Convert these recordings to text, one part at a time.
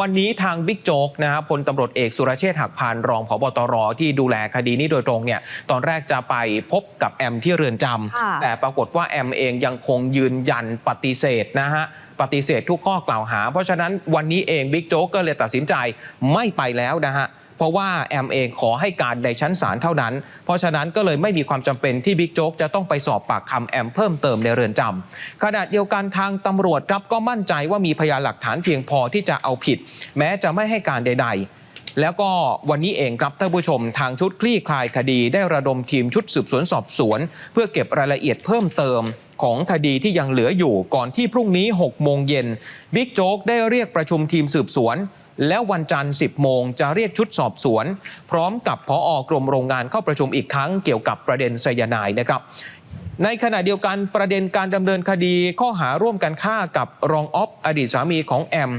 วันนี้ทางบิ๊กโจ๊กนะครับพลตำรวจเอกสุรเชษฐ์หักพานรองผบตรที่ดูแลคดีนี้โดยตรงเนี่ยตอนแรกจะไปพบกับแอมที่เรือนจค่ะำแต่ปรากฏว่าแอมเองยังคงยืนยันปฏิเสธนะฮะปฏิเสธทุกข้อกล่าวหา เพราะฉะนั้นวันนี้เองบิ๊กโจ๊กก็เลยตัดสินใจไม่ไปแล้วนะฮะ เพราะว่าแอมเองขอให้การในชั้นศาลเท่านั้น เพราะฉะนั้นก็เลยไม่มีความจำเป็นที่บิ๊กโจ๊กจะต้องไปสอบปากคำแอมเพิ่มเติมในเรือนจำขณะเดียวกันทางตำรวจรับก็มั่นใจว่ามีพยานหลักฐานเพียงพอที่จะเอาผิด แม้จะไม่ให้การใด ๆแล้วก็วันนี้เองครับท่านผู้ชมทางชุดคลี่คลายคดีได้ระดมทีมชุดสืบสวนสอบสวน เพื่อเก็บรายละเอียดเพิ่มเติมของคดีที่ยังเหลืออยู่ก่อนที่พรุ่งนี้ 6 โมงเย็นบิ๊กโจ๊กได้เรียกประชุมทีมสืบสวน แล้ววันจันทร์10โมงจะเรียกชุดสอบสวน พร้อมกับพออกรมโรงงานเข้าประชุมอีกครั้งเกี่ยวกับประเด็นไซยาไนด์นะครับในขณะเดียวกันประเด็นการดำเนินคดีข้อหาร่วมกันฆ่ากับรองออฟอดีตสามีของแอม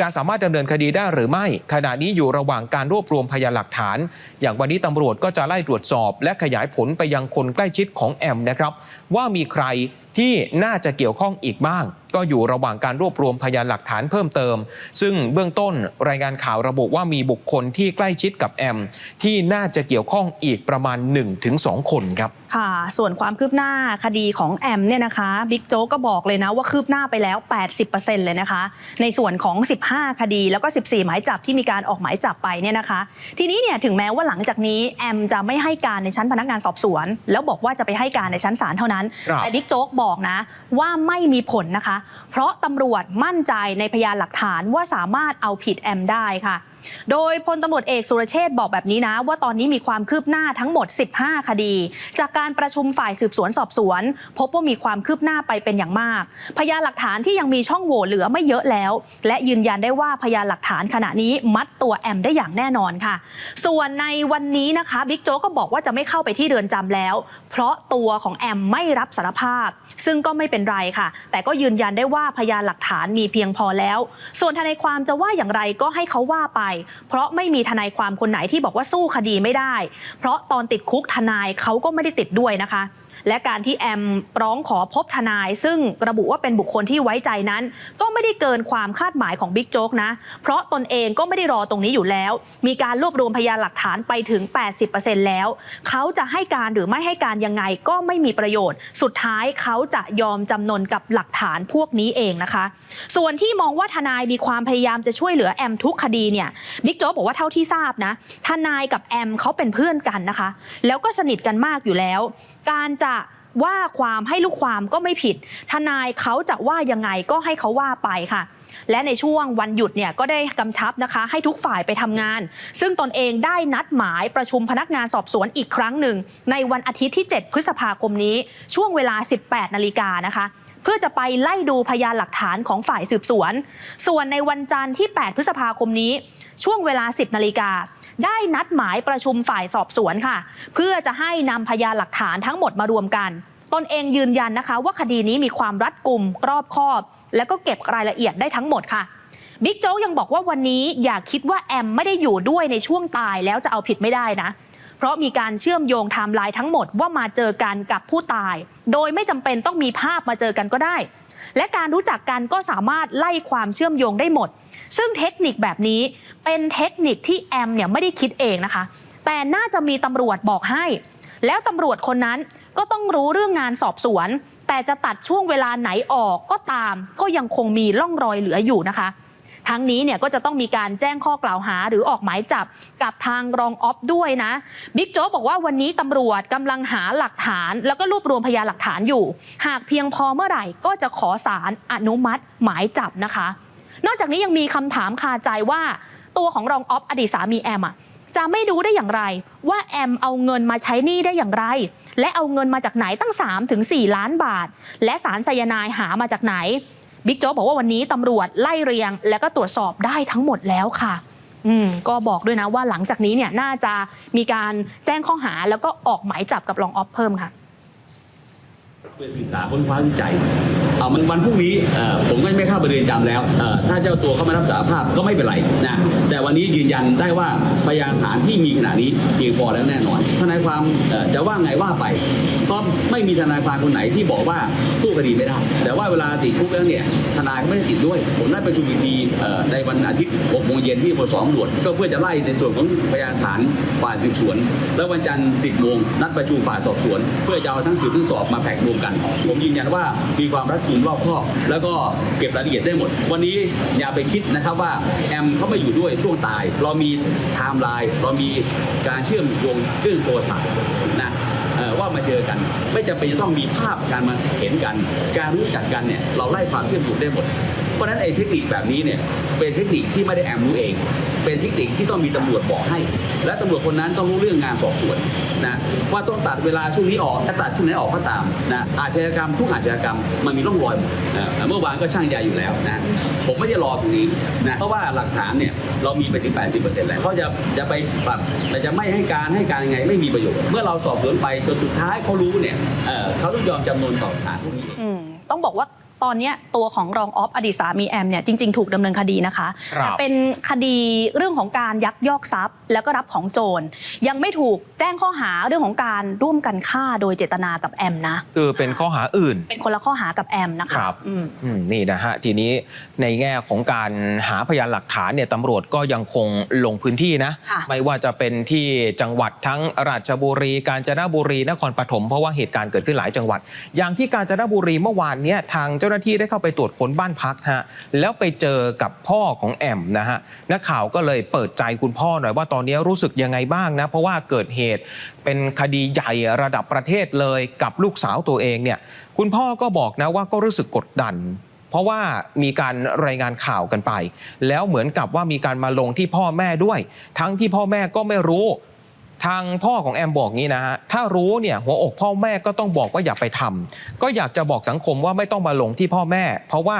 จะสามารถดำเนินคดีได้หรือไม่ ขณะนี้อยู่ระหว่างการรวบรวมพยานหลักฐาน อย่างวันนี้ตำรวจก็จะไล่ตรวจสอบ และขยายผลไปยังคนใกล้ชิดของแอมนะครับ ว่ามีใคร ที่น่าจะเกี่ยวข้องอีกบ้าง ก็อยู่ระหว่างการรวบรวมพยานหลักฐานเพิ่มเติม ซึ่งเบื้องต้นรายงานข่าวระบุว่ามีบุคคลที่ใกล้ชิดกับแอม ที่น่าจะเกี่ยวข้องอีกประมาณ 1-2 คนครับค่ะ ส่วนความคืบหน้าคดีของแอมเนี่ยนะคะบิ๊กโจ๊กก็บอกเลยนะว่าคืบหน้าไปแล้ว 80%เลยนะคะ ในส่วนของ 15 คดีแล้วก็ 14 หมายจับที่มีการออกหมายจับไปเนี่ยนะคะ ทีนี้เนี่ยถึงแม้ว่าหลังจากนี้แอมจะไม่ให้การในชั้นพนักงานสอบสวน แล้วบอกว่าจะไปให้การในชั้นศาลเท่านั้นครับแต่บิ๊กโจ๊กบอกบอกนะว่าไม่มีผลนะคะ เพราะตำรวจมั่นใจในพยานหลักฐานว่าสามารถเอาผิดแอมได้ค่ะ โดยพลตำรวจเอกสุรเชษฐ์บอกแบบนี้นะ ว่าตอนนี้มีความคืบหน้าทั้งหมด 15 คดี จากการประชุมฝ่ายสืบสวนสอบสวน พบว่ามีความคืบหน้าไปเป็นอย่างมาก พยานหลักฐานที่ยังมีช่องโหว่เหลือไม่เยอะแล้ว และยืนยันได้ว่าพยานหลักฐานขณะนี้มัดตัวแอมได้อย่างแน่นอนค่ะ ส่วนในวันนี้นะคะบิ๊กโจ๊กก็บอกว่าจะไม่เข้าไปที่เรือนจำแล้ว เพราะตัวของแอมไม่รับสารภาพ ซึ่งก็ไม่เป็นไรค่ะ แต่ก็ยืนยันได้ว่าพยานหลักฐานมีเพียงพอแล้ว ส่วนทนายความจะว่าอย่างไรก็ให้เขาว่าไป เพราะไม่มีทนายความคนไหนที่บอกว่าสู้คดีไม่ได้ เพราะตอนติดคุกทนายเขาก็ไม่ได้ติดด้วยนะคะ และการที่แอมร้องขอพบทนาย ซึ่งระบุว่าเป็นบุคคลที่ไว้ใจนั้น ก็ไม่ได้เกินความคาดหมายของบิ๊กโจ๊กนะ เพราะตนเองก็ไม่ได้รอตรงนี้อยู่แล้ว มีการรวบรวมพยานหลักฐานไปถึง 80%แล้ว เขาจะให้การหรือไม่ให้การยังไงก็ไม่มีประโยชน์ สุดท้ายเขาจะยอมจำนนกับหลักฐานพวกนี้เองนะคะ ส่วนที่มองว่าทนายมีความพยายามจะช่วยเหลือแอมทุกคดีเนี่ยบิ๊กโจ๊กบอกว่าเท่าที่ทราบนะทนายกับแอมเขาเป็นเพื่อนกันนะคะ แล้วก็สนิทกันมากอยู่แล้ว การจะว่าความให้ลูกความก็ไม่ผิด ทนายเขาจะว่ายังไงก็ให้เขาว่าไปค่ะ และในช่วงวันหยุดเนี่ยก็ได้กำชับนะคะ ให้ทุกฝ่ายไปทำงาน ซึ่งตนเองได้นัดหมายประชุมพนักงานสอบสวนอีกครั้งหนึ่ง ในวันอาทิตย์ที่ 7 พฤษภาคมนี้ ช่วงเวลา 18 นาฬิกานะคะเพื่อจะไปไล่ดูพยานหลักฐานของฝ่ายสืบสวน ส่วนในวันจันทร์ที่ 8 พฤษภาคมนี้ ช่วงเวลา 10 นาฬิกา ได้นัดหมายประชุมฝ่ายสอบสวนค่ะ เพื่อจะให้นำพยานหลักฐานทั้งหมดมารวมกัน ตนเองยืนยันนะคะ ว่าคดีนี้มีความรัดกุมรอบคอบ แล้วก็เก็บรายละเอียดได้ทั้งหมดค่ะบิ๊กโจ๊กยังบอกว่าวันนี้อย่าคิดว่าแอมไม่ได้อยู่ด้วยในช่วงตายแล้วจะเอาผิดไม่ได้นะ เพราะมีการเชื่อมโยงไทม์ไลน์ทั้งหมดว่ามาเจอกันกับผู้ตาย โดยไม่จำเป็นต้องมีภาพมาเจอกันก็ได้ และการรู้จักกันก็สามารถไล่ความเชื่อมโยงได้หมด ซึ่งเทคนิคแบบนี้เป็นเทคนิคที่แอมเนี่ยไม่ได้คิดเองนะคะ แต่น่าจะมีตำรวจบอกให้ แล้วตำรวจคนนั้นก็ต้องรู้เรื่องงานสอบสวน แต่จะตัดช่วงเวลาไหนออกก็ตาม ก็ยังคงมีร่องรอยเหลืออยู่นะคะ ทั้งนี้เนี่ยก็จะต้องมีการแจ้งข้อกล่าวหาหรือออกหมายจับกับทางรองออฟด้วยนะบิ๊กโจ๊กบอกว่าวันนี้ตำรวจกำลังหาหลักฐาน แล้วก็รวบรวมพยานหลักฐานอยู่ หากเพียงพอเมื่อไหร่ก็จะขอสารอนุมัติหมายจับนะคะ นอกจากนี้ยังมีคำถามคาใจว่า ตัวของรองออฟอดีตสามีแอมอะจะไม่รู้ได้อย่างไร ว่าแอมเอาเงินมาใช้หนี้ได้อย่างไร และเอาเงินมาจากไหนตั้ง 3-4 ล้านบาท และสารไซยาไนายหามาจากไหน บิ๊กโจ๊กบอกว่าวันนี้ตำรวจไล่เรียง แล้วก็ตรวจสอบได้ทั้งหมดแล้วค่ะอืมก็บอกด้วยนะว่าหลังจากนี้เนี่ยน่าจะมีการแจ้งข้อหาแล้วก็ออกหมายจับกับรองออฟเพิ่มค่ะ ไปศึกษาค้นคว้าวิจัยเอามันวันพรุ่งนี้ผมก็ไม่เข้าไปเรือนจำแล้ว ถ้าเจ้าตัวเขามารับสารภาพก็ไม่เป็นไรนะ แต่วันนี้ยืนยันได้ว่าพยานฐานที่มีขณะนี้เพียงพอแล้วแน่นอน ทนายความจะว่าไงว่าไป ก็ไม่มีทนายความคนไหนที่บอกว่าสู้คดีไม่ได้ แต่ว่าเวลาติดคุกแล้วเนี่ย ทนายก็ไม่ได้ติดด้วย ผมนัดประชุมอีกทีในวันอาทิตย์6โมงเย็นที่ปสองตรวจก็เพื่อจะไล่ในส่วนของพยานฐานฝ่ายสืบสวน แล้ววันจันทร์10โมงนัดประชุมฝ่ายสอบสวน เพื่อจะเอาทั้งสืบทั้งสอบมาแพ็กรวมกันผมยืนยันว่ามีความรัดกุมรอบคอบ แล้วก็เก็บรายละเอียดได้หมด วันนี้อย่าไปคิดนะครับว่าแอมเขาไม่อยู่ด้วยช่วงตาย เรามีไทม์ไลน์เรามีการเชื่อมโยงเรื่องโทรศัพท์นะว่ามาเจอกัน ไม่จำเป็นจะต้องมีภาพการมาเห็นกัน การรู้จักกันเนี่ยเราไล่ความเชื่อมโยงได้หมด เพราะฉะนั้นไอ้เทคนิคแบบนี้เนี่ยเป็นเทคนิคที่ไม่ได้แอมรู้เอง เป็นเทคนิคที่ต้องมีตำรวจบอกให้ และตำรวจคนนั้นต้องรู้เรื่องงานสอบสวนนะว่าต้องตัดเวลาช่วงนี้ออกถ้าตัดช่วงไหนออกก็ตามนะอาชญากรรมทุกอาชญากรรมมันมีร่องรอยนะเมื่อวานก็ช่างใจอยู่แล้วนะผมไม่ได้รอตรงนี้นะเพราะว่าหลักฐานเนี่ยเรามีไปถึง 80%แล้วเขาจะจะไปปรับแต่จะไม่ให้การให้การยังไงไม่มีประโยชน์เมื่อเราสอบสวนไปจนสุดท้ายเขารู้เนี่ยเเขาต้องยอมจำนวนต่อหลักฐานพวกนี้ต้องบอกว่า ตอนเนี้ยตัวของรองออฟอดีตสามีแอมเนี่ยจริง ๆ ถูกดำเนินคดีนะคะ ครับแต่เป็นคดีเรื่องของการยักยอกทรัพย์ แล้วก็รับของโจรยังไม่ถูกแจ้งข้อหาเรื่องของการร่วมกันฆ่าโดยเจตนากับแอมนะ คือเป็นข้อหาอื่น เป็นคนละข้อหากับแอมนะคะครับอืมอืมนี่นะฮะทีนี้ในแง่ของการหาพยานหลักฐานเนี่ยตำรวจก็ยังคงลงพื้นที่นะ ค่ะ ไม่ว่าจะเป็นที่จังหวัดทั้งราชบุรี กาญจนบุรีนครปฐมเพราะว่าเหตุการณ์เกิดขึ้นหลายจังหวัด อย่างที่กาญจนบุรีเมื่อวานเนี้ยทางเจ้าหน้าที่ได้เข้าไปตรวจค้นบ้านพักฮะแล้วไปเจอกับพ่อของแอมนะฮะนักข่าวก็เลยเปิดใจคุณพ่อหน่อยว่าตอนอนนี้รู้สึกยังไงบ้างนะ เพราะว่าเกิดเหตุเป็นคดีใหญ่ระดับประเทศเลยกับลูกสาวตัวเองเนี่ยคุณพ่อก็บอกนะว่าก็รู้สึกกดดัน เพราะว่ามีการรายงานข่าวกันไป แล้วเหมือนกับว่ามีการมาลงที่พ่อแม่ด้วย ทั้งที่พ่อแม่ก็ไม่รู้ทางพ่อของแอมบอกงี้นะฮะ ถ้ารู้เนี่ยหัวอกพ่อแม่ก็ต้องบอกว่าอย่าไปทำก็อยากจะบอกสังคมว่าไม่ต้องมาลงที่พ่อแม่ เพราะว่า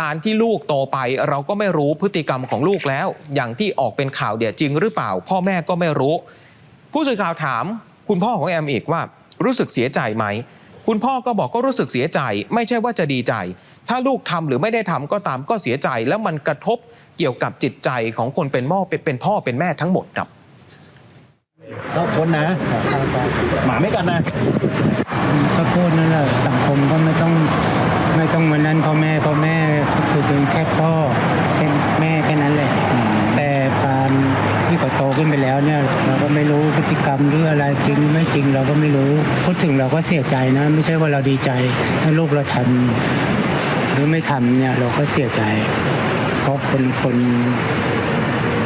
การที่ลูกโตไปเราก็ไม่รู้พฤติกรรมของลูกแล้ว อย่างที่ออกเป็นข่าวเดี๋ยจริงหรือเปล่า พ่อแม่ก็ไม่รู้ ผู้สื่อข่าวถามคุณพ่อของแอมอีกว่า รู้สึกเสียใจไหม คุณพ่อก็บอกก็รู้สึกเสียใจ ไม่ใช่ว่าจะดีใจ ถ้าลูกทำหรือไม่ได้ทำก็ตามก็เสียใจ แล้วมันกระทบเกี่ยวกับจิตใจของคนเป็นพ่อเป็นพ่อเป็นแม่ทั้งหมดครับก็พ้นนะหมาไม่กัดนะก็พูดนั่นแหละสังคมก็ไม่ต้อง ต้องมานั้นพ่อแม่พ่อแม่ก็คือเป็นแค่พ่อแค่แม่แค่นั้นแหละ แต่การที่เขาโตขึ้นไปแล้วเนี่ยเราก็ไม่รู้พฤติกรรมหรืออะไรจริงไม่จริงเราก็ไม่รู้พูดถึงเราก็เสียใจนะ ไม่ใช่ว่าเราดีใจ ถ้าลูกเราทำหรือไม่ทำเนี่ยเราก็เสียใจ เพราะคนคน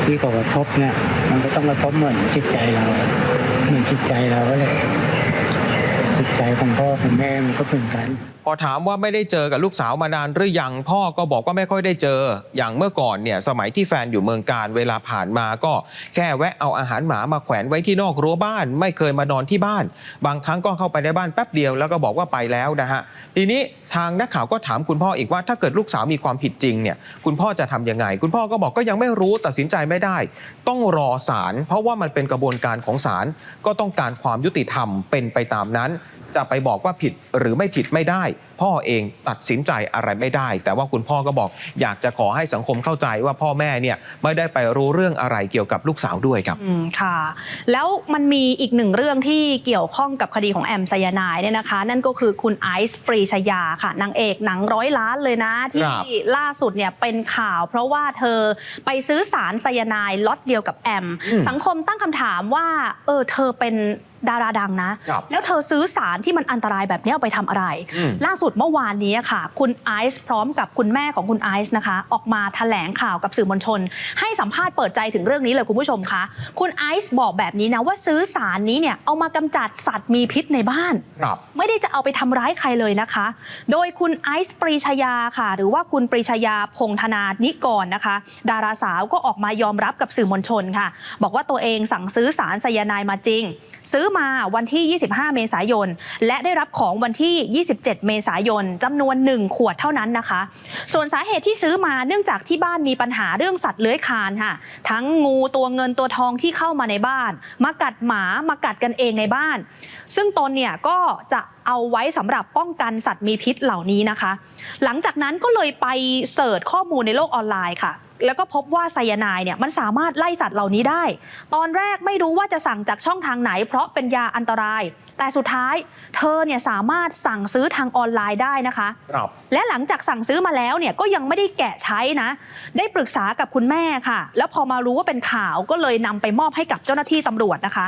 ที่เขากระทบเนี่ย มันก็ต้องกระทบเหมือนจิตใจเราเหมือนจิตใจเราก็เลยจิตใจของพ่อของแม่มันก็เหมือนกัน พอถามว่าไม่ได้เจอกับลูกสาวมานานหรือยังพ่อก็บอกว่าไม่ค่อยได้เจอ อย่างเมื่อก่อนเนี่ยสมัยที่แฟนอยู่เมืองการเวลาผ่านมาก็แค่แวะเอาอาหารหมามาแขวนไว้ที่นอกรั้วบ้าน ไม่เคยมานอนที่บ้าน บางครั้งก็เข้าไปในบ้านแป๊บเดียวแล้วก็บอกว่าไปแล้วนะฮะทีนี้ทางนักข่าวก็ถามคุณพ่ออีกว่าถ้าเกิดลูกสาวมีความผิดจริงเนี่ยคุณพ่อจะทำยังไง คุณพ่อก็บอกก็ยังไม่รู้ตัดสินใจไม่ได้ ต้องรอศาลเพราะว่ามันเป็นกระบวนการของศาลก็ต้องการความยุติธรรมเป็นไปตามนั้น จะไปบอกว่าผิดหรือไม่ผิดไม่ได้ พ่อเองตัดสินใจอะไรไม่ได้ แต่ว่าคุณพ่อก็บอกอยากจะขอให้สังคมเข้าใจว่าพ่อแม่เนี่ยไม่ได้ไปรู้เรื่องอะไรเกี่ยวกับลูกสาวด้วยครับอืมค่ะ แล้วมันมีอีกหนึ่งเรื่องที่เกี่ยวข้องกับคดีของแอมไซยานายเนี่ยนะคะ นั่นก็คือคุณไอซ์ปรีชยาค่ะนางเอกหนังร้อยล้านเลยนะ ที่ครับล่าสุดเนี่ยเป็นข่าว เพราะว่าเธอไปซื้อสารไซยานายล็อตเดียวกับแอม สังคมตั้งคำถามว่าเออเธอเป็นดาราดังนะครับแล้วเธอซื้อสารที่มันอันตรายแบบนี้เอาไปทำอะไรอืมล่าสุดเมื่อวานนี้ค่ะ คุณไอซ์พร้อมกับคุณแม่ของคุณไอซ์นะคะ ออกมาแถลงข่าวกับสื่อมวลชน ให้สัมภาษณ์เปิดใจถึงเรื่องนี้เลยคุณผู้ชมคะคุณไอซ์บอกแบบนี้นะว่าซื้อสารนี้เนี่ยเอามากำจัดสัตว์มีพิษในบ้านครับไม่ได้จะเอาไปทำร้ายใครเลยนะคะ โดยคุณไอซ์ปรีชยาค่ะ หรือว่าคุณปรีชยาพงธนานิกรนะคะ ดาราสาวก็ออกมายอมรับกับสื่อมวลชนค่ะ บอกว่าตัวเองสั่งซื้อสารไซยาไนายมาจริง ซื้อมาวันที่ 25 เมษายน และได้รับของวันที่ 27 เมษายนจำนวน 1 ขวดเท่านั้นนะคะ ส่วนสาเหตุที่ซื้อมาเนื่องจากที่บ้านมีปัญหาเรื่องสัตว์เลื้อยคลานค่ะ ทั้งงูตัวเงินตัวทองที่เข้ามาในบ้าน มากัดหมามากัดกันเองในบ้าน ซึ่งตนเนี่ยก็จะเอาไว้สำหรับป้องกันสัตว์มีพิษเหล่านี้นะคะ หลังจากนั้นก็เลยไปเสิร์ชข้อมูลในโลกออนไลน์ค่ะ แล้วก็พบว่าไซยาไนด์เนี่ยมันสามารถไล่สัตว์เหล่านี้ได้ ตอนแรกไม่รู้ว่าจะสั่งจากช่องทางไหน เพราะเป็นยาอันตราย แต่สุดท้ายเธอเนี่ยสามารถสั่งซื้อทางออนไลน์ได้นะคะ ครับ และหลังจากสั่งซื้อมาแล้วเนี่ยก็ยังไม่ได้แกะใช้นะ ได้ปรึกษากับคุณแม่ค่ะ แล้วพอมารู้ว่าเป็นข่าวก็เลยนำไปมอบให้กับเจ้าหน้าที่ตำรวจนะคะ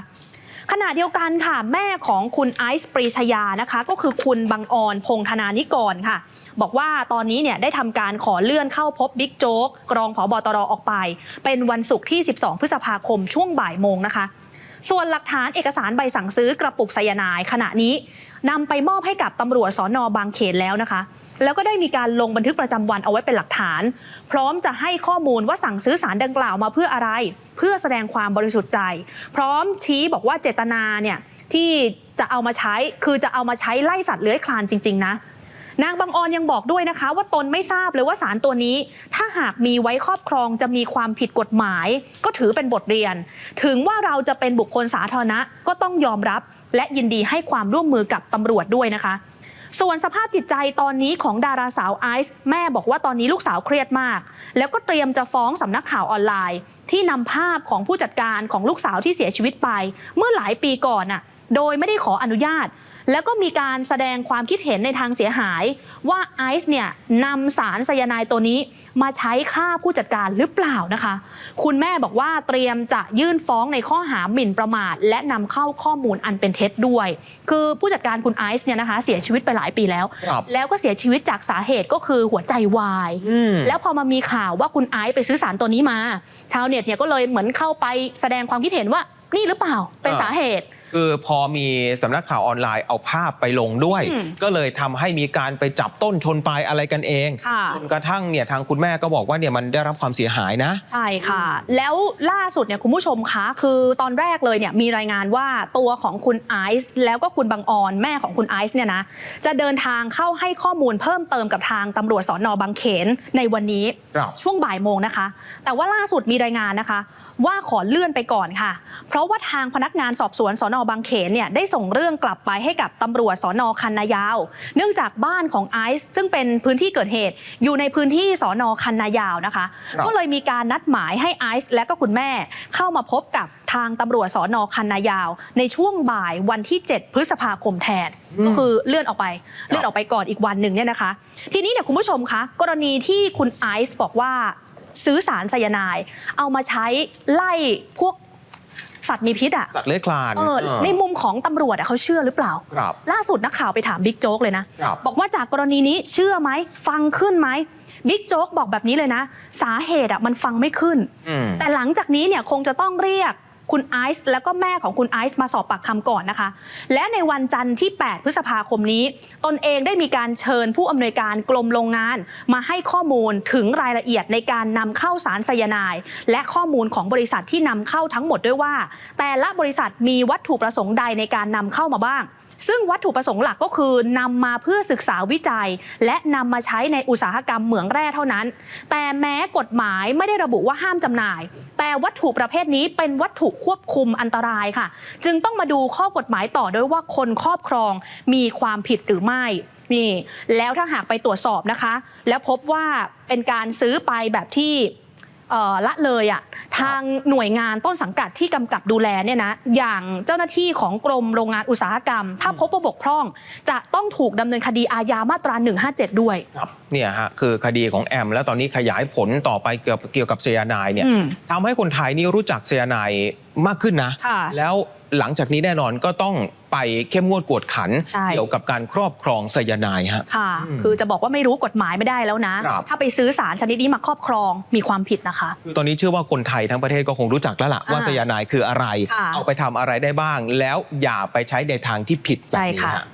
ขณะเดียวกันค่ะ แม่ของคุณไอซ์ปรีชยานะคะ ก็คือคุณบังออนพงธนานิกรค่ะ บอกว่าตอนนี้เนี่ยได้ทำการขอเลื่อนเข้าพบบิ๊กโจ๊กกรองผอบตรออกไป เป็นวันศุกร์ที่ 12 พฤษภาคมช่วงบ่ายโมงนะคะ ส่วนหลักฐานเอกสารใบสั่งซื้อกระปุกไซยาไนายขณะนี้นำไปมอบให้กับตำรวจสอนอบางเขนแล้วนะคะ แล้วก็ได้มีการลงบันทึกประจำวันเอาไว้เป็นหลักฐาน พร้อมจะให้ข้อมูลว่าสั่งซื้อสารดังกล่าวมาเพื่ออะไร เพื่อแสดงความบริสุทธิ์ใจ พร้อมชี้บอกว่าเจตนาเนี่ยที่จะเอามาใช้คือจะเอามาใช้ไล่สัตว์เลื้อยคลานจริง ๆ นะนางบางออนยังบอกด้วยนะคะ ว่าตนไม่ทราบเลยว่าสารตัวนี้ ถ้าหากมีไว้ครอบครองจะมีความผิดกฎหมาย ก็ถือเป็นบทเรียน ถึงว่าเราจะเป็นบุคคลสาธารณะก็ต้องยอมรับ และยินดีให้ความร่วมมือกับตำรวจด้วยนะคะ ส่วนสภาพจิตใจตอนนี้ของดาราสาวไอซ์แม่บอกว่าตอนนี้ลูกสาวเครียดมาก แล้วก็เตรียมจะฟ้องสำนักข่าวออนไลน์ ที่นำภาพของผู้จัดการของลูกสาวที่เสียชีวิตไป เมื่อหลายปีก่อนน่ะโดยไม่ได้ขออนุญาต แล้วก็มีการแสดงความคิดเห็นในทางเสียหาย ว่าไอซ์เนี่ยนำสารไซยาไนด์ตัวนี้มาใช้ฆ่าผู้จัดการหรือเปล่านะคะ คุณแม่บอกว่าเตรียมจะยื่นฟ้องในข้อหาหมิ่นประมาท และนำเข้าข้อมูลอันเป็นเท็จด้วย คือผู้จัดการคุณไอซ์เนี่ยนะคะเสียชีวิตไปหลายปีแล้วครับแล้วก็เสียชีวิตจากสาเหตุก็คือหัวใจวายอืมแล้วพอมามีข่าวว่าคุณไอซ์ไปซื้อสารตัวนี้มา ชาวเน็ตเนี่ยก็เลยเหมือนเข้าไปแสดงความคิดเห็นว่านี่หรือเปล่าเป็นอ่าสาเหตุ คือพอมีสำนักข่าวออนไลน์เอาภาพไปลงด้วย อืมก็เลยทำให้มีการไปจับต้นชนปลายอะไรกันเองค่ะ จนกระทั่งเนี่ยทางคุณแม่ก็บอกว่าเนี่ยมันได้รับความเสียหายนะ ใช่ค่ะ แล้วล่าสุดเนี่ยคุณผู้ชมคะคือตอนแรกเลยเนี่ยมีรายงานว่าตัวของคุณไอซ์แล้วก็คุณบังออนแม่ของคุณไอซ์เนี่ยนะจะเดินทางเข้าให้ข้อมูลเพิ่มเติมกับทางตำรวจสอนอบางเขนในวันนี้ ครับ ช่วงบ่ายโมงนะคะ แต่ว่าล่าสุดมีรายงานนะคะว่าขอเลื่อนไปก่อนค่ะ เพราะว่าทางพนักงานสอบสวนสอนอบางเขนเนี่ยได้ส่งเรื่องกลับไปให้กับตำรวจสอนอคันนายาว เนื่องจากบ้านของไอซ์ซึ่งเป็นพื้นที่เกิดเหตุ อยู่ในพื้นที่สอนอคันนายาวนะคะครับก็เลยมีการนัดหมายให้ไอซ์และก็คุณแม่เข้ามาพบกับทางตำรวจสอนอคันนายาว ในช่วงบ่ายวันที่ 7 พฤษภาคมแทน ก็คือเลื่อนออกไป เลื่อนออกไปก่อนอีกวันหนึ่งเนี่ยนะคะ ทีนี้เนี่ยคุณผู้ชมคะ กรณีที่คุณไอซ์บอกว่า ซื้อสารไซยาไนด์เอามาใช้ไล่พวกสัตว์มีพิษอะสัตว์เลื้อยคลานเออเออ ในมุมของตำรวจอะเขาเชื่อหรือเปล่า ครับ ล่าสุดนักข่าวไปถามบิ๊กโจ๊กเลยนะครับบอกว่าจากกรณีนี้เชื่อไหมฟังขึ้นไหมบิ๊กโจ๊กบอกแบบนี้เลยนะ สาเหตุอะมันฟังไม่ขึ้น อืม แต่หลังจากนี้เนี่ยคงจะต้องเรียก คุณไอซ์แล้วก็แม่ของคุณไอซ์มาสอบปากคำก่อนนะคะ และในวันจันทร์ที่ 8 พฤษภาคมนี้ ตนเองได้มีการเชิญผู้อำนวยการกลมโรงงาน มาให้ข้อมูลถึงรายละเอียดในการนำเข้าสารไซยาไนด์และข้อมูลของบริษัทที่นำเข้าทั้งหมดด้วยว่า แต่ละบริษัทมีวัตถุประสงค์ใดในการนำเข้ามาบ้าง ซึ่งวัตถุประสงค์หลักก็คือนำมาเพื่อศึกษาวิจัย และนำมาใช้ในอุตสาหกรรมเหมืองแร่เท่านั้น แต่แม้กฎหมายไม่ได้ระบุว่าห้ามจำหน่าย แต่วัตถุประเภทนี้เป็นวัตถุควบคุมอันตรายค่ะ จึงต้องมาดูข้อกฎหมายต่อด้วยว่าคนครอบครองมีความผิดหรือไม่นี่แล้วถ้าหากไปตรวจสอบนะคะ แล้วพบว่าเป็นการซื้อไปแบบที่ ละเลยอะ่ะทางหน่วยงานต้นสังกัดที่กำกับดูแลเนี่ยนะอย่างเจ้าหน้าที่ของกรมโรงงานอุตสาหกรรม ถ้าพบว่าบกพร่อง จะต้องถูกดำเนินคดีอาญามาตรา 157 ด้วยครับเนี่ยฮะคือคดีของแอม แล้วตอนนี้ขยายผลต่อไปเกี่ยวกับเกี่ยวกับเซยานายเนี่ยอืมทำให้คนไทยนี่รู้จักเซยานายมากขึ้นนะค่ะแล้ว หลังจากนี้แน่นอนก็ต้องไปเข้มงวดกวดขัน ใช่ เกี่ยวกับการครอบครองไซยานายฮะ ค่ะคือจะบอกว่าไม่รู้กฎหมายไม่ได้แล้วนะ ครับ ถ้าไปซื้อสารชนิดนี้มาครอบครองมีความผิดนะคะคือตอนนี้เชื่อว่าคนไทยทั้งประเทศก็คงรู้จักแล้วล่ะว่าอ่าไซยานายคืออะไร ค่ะเอาไปทำอะไรได้บ้าง แล้วอย่าไปใช้ในทางที่ผิดแบบใช่นี้ค่ะ ฮะ